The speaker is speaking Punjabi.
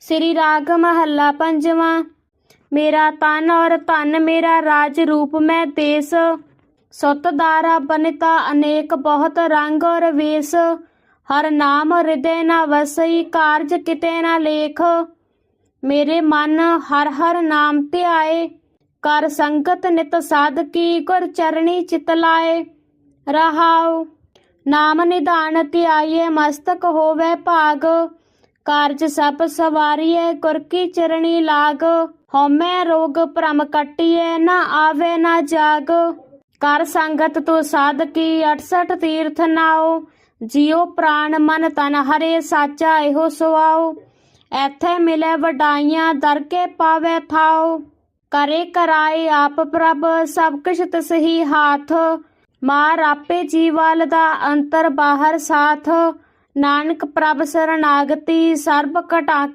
ਸ੍ਰੀ ਰਾਗ ਮਹੱਲਾ ਪੰਜਵਾਂ, ਮੇਰਾ ਤਨ ਔਰ ਧਨ ਮੇਰਾ ਰਾਜ ਰੂਪ ਮੈਂ ਦੇਸ। ਸੁਤ ਦਾਰਾ ਬਨਿਤਾ ਅਨੇਕ ਬਹੁਤ ਰੰਗ ਔਰ ਵੇਸ। ਹਰ ਨਾਮ ਹਿਰਦੇ ਨਾ ਵਸਈ, ਕਾਰਜ ਕਿਤੇ ਨਾ ਲੇਖ। ਮੇਰੇ ਮਨ ਹਰ ਹਰ ਨਾਮ ਧਿਆਏ ਕਰ ਸੰਗਤ ਨਿਤ ਸਾਧਕੀ, ਗੁਰ ਚਰਣੀ ਚਿਤ ਲਾਏ। ਰਹਾਉ, ਨਾਮ ਨਿਧਾਨ ਧਿਆਈਏ ਮਸਤਕ ਹੋਵੇ ਭਾਗ। ਕਾਰਜ ਸਭ ਸਵਾਰੀਏ ਗੁਰ ਕੀ ਚਰਣੀ ਲਾਗ। ਹਉਮੈ ਰੋਗ ਭ੍ਰਮ ਕਟਿਏ ਨਾ ਆਵੇ ਨਾ ਜਾਗ। ਕਰ ਸੰਗਤ ਤੋ ਸਾਧਕੀ 68 ਤੀਰਥ ਨਾਓ ਜਿਉ ਪ੍ਰਾਨ ਮਨ ਤਨ ਹਰੇ, ਸਾਚਾ ਇਹੋ ਸੁਆਓ ਐਥੇ ਮਿਲੇ ਵਡਾਈਆਂ, ਦਰ ਕੇ ਪਾਵੇ ਥਾਓ ਕਰੇ ਕਰਾਏ ਆਪ ਪ੍ਰਭ, ਸਭ ਕੁਛ ਤਸਹੀ ਹਾਥ। ਮਾਰ ਆਪੇ ਜੀਵਲ ਦਾ ਅੰਤਰ ਬਾਹਰ ਸਾਥ। ਨਾਨਕ ਪ੍ਰਭ ਸਰਨਾਗਤੀ ਸਰਬ ਘਟਾ ਕੇ